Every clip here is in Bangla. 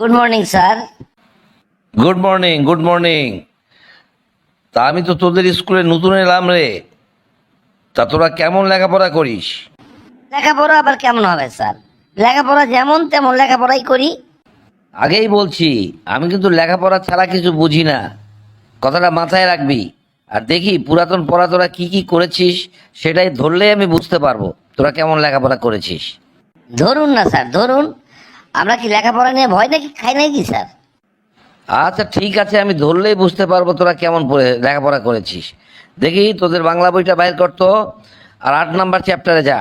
Good morning sir good morning good morning তা আমি তো তোদের স্কুলে নতুন এলাম রে। তা তোরা কেমন লেখাপড়া করিস? লেখাপড়া আবার কেমন হবে স্যার লেখাপড়া যেমন তেমন লেখাপড়াই করি। আগেই বলছি আমি কিন্তু লেখাপড়া ছাড়া কিছু বুঝি না। কথাটা মাথায় রাখবি। আর দেখি পুরাতন পড়া তোরা কি কি করেছিস সেটাই ধরলেই আমি বুঝতে পারব। তোরা কেমন লেখাপড়া করেছিস? ধরুন না স্যার ধরুন। আমরা কি লেখাপড়া নিয়ে ভয় নাকি? খাই নাকি স্যার? আচ্ছা ঠিক আছে আমি ধরলেই বুঝতে পারব তোরা কেমন পড়ে লেখাপড়া করেছিস। দেখি তোদের বাংলা বইটা বাইর করতো আর আট নাম্বার চ্যাপ্টারে যা।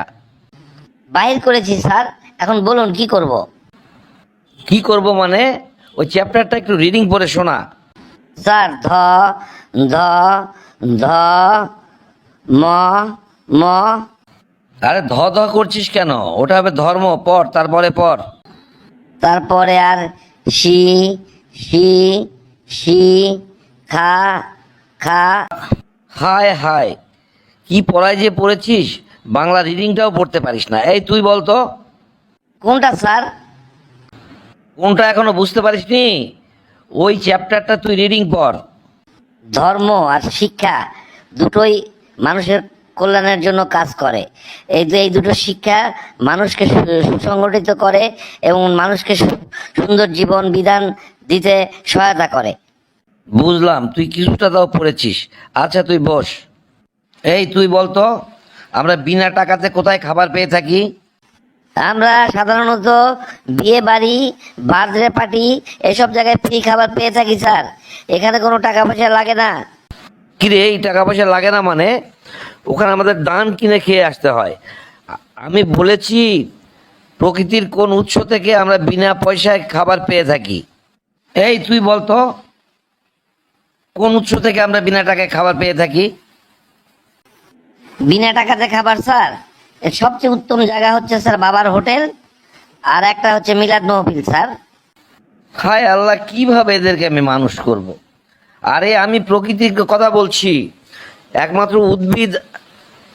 বাইর করেছি স্যার। এখন বলুন কি করব। কি করব মানে? ওই চ্যাপ্টারটা একটু রিডিং পড়ে শোনা। স্যার ধ ধ ধ ম ম। আরে ধ ধ করছিস কেন? ওটা হবে ধর্ম পর তারপরে পর। তারপরে আর শি শি শি খা খা। হায় হায়। কি পড়ায় যে পড়েছিস? বাংলা রিডিংটাও পড়তে পারিস না। এই তুই বল তো কোনটা স্যার? কোনটা এখনও বুঝতে পারিসনি? ওই চ্যাপ্টারটা তুই রিডিং পড়। ধর্ম আর শিক্ষা দুটোই মানুষের কল্যাণের জন্য কাজ করে। এই যে এই দুটো শিক্ষা মানুষকে সুসংগঠিত করে এবং মানুষকে সুন্দর জীবন বিধান দিতে সহায়তা করে। বুঝলাম তুই কিছুটা তাও পড়েছিস। আচ্ছা তুই বস। এই তুই বলতো আমরা বিনা টাকাতে কোথায় খাবার পেয়ে থাকি? আমরা সাধারণত বিয়ে বাড়ি বার্থডে পার্টি এসব জায়গায় ফ্রি খাবার পেয়ে থাকি স্যার। এখানে কোনো টাকা পয়সা লাগে না। কিরে এই টাকা পয়সা লাগে না মানে? ওখানে আমাদের দান কিনে খেয়ে আসতে হয়। আমি বলেছি প্রকৃতির কোন উৎস থেকে আমরা বিনা পয়সায় খাবার পেয়ে থাকি। এই তুই বলতো কোন উৎস থেকে আমরা বিনা টাকায় খাবার পেয়ে থাকি? বিনা টাকাতে খাবার স্যার? সবচেয়ে উত্তম জায়গা হচ্ছে স্যার বাবার হোটেল আর একটা হচ্ছে মিলাদ মহফিল স্যার। হায় আল্লাহ কীভাবে এদেরকে আমি মানুষ করব। আরে আমি প্রকৃতির কথা বলছি। একমাত্র উদ্ভিদ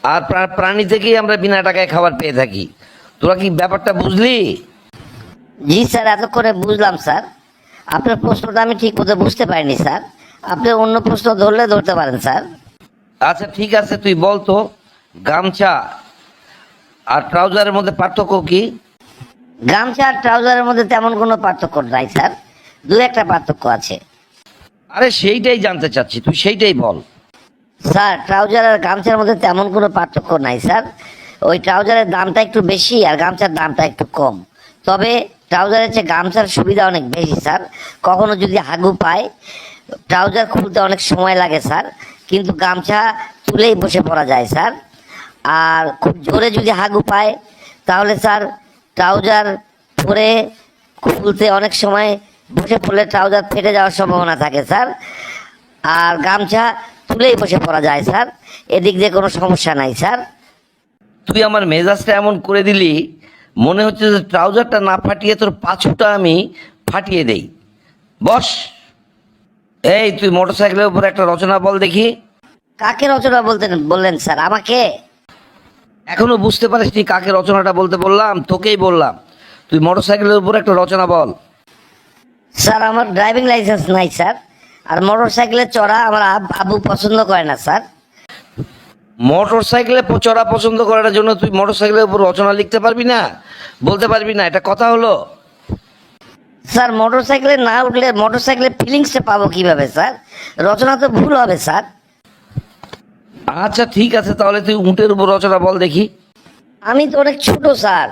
আর প্রা- প্রাণী থেকেই আমরা বিনা টাকায় খাবার পেয়ে থাকি। তোরা কি ব্যাপারটা বুঝলি? জি স্যার এতক্ষণে বুঝলাম স্যার। আপনার প্রশ্নটা আমি ঠিক মতো বুঝতে পারিনি স্যার। আপনি অন্য প্রশ্ন ধরলে ধরতে পারেন স্যার। আচ্ছা ঠিক আছে তুই বল তো। গামছা আর ট্রাউজারের মধ্যে পার্থক্য কি? গামছা আর ট্রাউজারের মধ্যে তেমন কোনো পার্থক্য নাই স্যার। দু একটা পার্থক্য আছে। আরে সেইটাই জানতে চাচ্ছি, তুই সেইটাই বল। স্যার, ট্রাউজার আর গামছার মধ্যে তেমন কোনো পার্থক্য নাই, স্যার। ওই ট্রাউজারের দামটা একটু বেশি আর গামছার দামটা একটু কম। তবে ট্রাউজারের চেয়ে গামছার সুবিধা অনেক বেশি, স্যার। কখনো যদি হাগু পায়, ট্রাউজার খুলতে অনেক সময় লাগে, স্যার। কিন্তু গামছা তুলেই বসে পড়া যায়, স্যার। আর খুব জোরে যদি হাগু পায়, তাহলে, স্যার, ট্রাউজার পরে খুলতে অনেক সময় বসে পড়লে ট্রাউজার ফেটে যাওয়ার সম্ভাবনা থাকে স্যার। আর গামছা তুলেই বসে পড়া যায় স্যার। এদিক দিয়ে কোনো সমস্যা নাই স্যার। তুই আমার মেজাজটা এমন করে দিলি মনে হচ্ছে যে ট্রাউজারটা না ফাটিয়ে তোর পাছুটা আমি ফাটিয়ে দেই। বস। এই তুই মোটরসাইকেলের উপর একটা রচনা বল দেখি। কাকে রচনা বলতেন বললেন স্যার? আমাকে? এখনও বুঝতে পারিসনি কাকে রচনাটা বলতে বললাম তোকেই বললাম। তুই মোটরসাইকেলের উপর একটা রচনা বল। স্যার আমার ড্রাইভিং লাইসেন্স নাই স্যার। আর মোটর সাইকেলে চড়া আমার আবু পছন্দ করে না স্যার। মোটর সাইকেলে চড়া পছন্দ করার জন্য তুই মোটর সাইকেলের উপর রচনা লিখতে পারবি না? বলতে পারবি না এটা কথা হলো? স্যার মোটর সাইকেলে না উঠলে মোটর সাইকেলের ফিলিংসটা পাবো কীভাবে স্যার? রচনা তো ভুল হবে স্যার। আচ্ছা ঠিক আছে তাহলে তুই উঁটের উপর রচনা বল দেখি। আমি তো অনেক ছোট স্যার।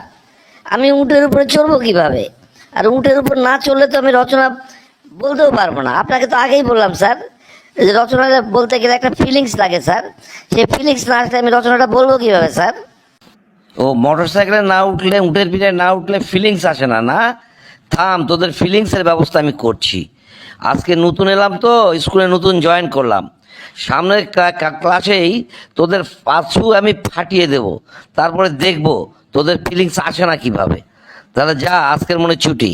আমি উটের উপরে চড়বো কীভাবে? আর উটের উপর না চড়লে তো আমি রচনা বলতেও পারব না। আপনাকে তো আগেই বললাম, স্যার, যে রচনাটা বলতে গেলে একটা ফিলিংস লাগে, স্যার। সেই ফিলিংস না আসলে আমি রচনাটা বলব কীভাবে, স্যার? ও মোটর সাইকেলে না উঠলে, উটের পিঠে না উঠলে ফিলিংস আসে না না? থাম, তোদের ফিলিংসের ব্যবস্থা আমি করছি। আজকে নতুন এলাম তো, স্কুলে নতুন জয়েন করলাম। সামনের ক্লা- ক্লা- ক্লাসেই তোদের পাছু আমি ফাটিয়ে দেব। তারপরে দেখব তোদের ফিলিংস আসে না কীভাবে। তাহলে যা আজকের মনে ছুটি।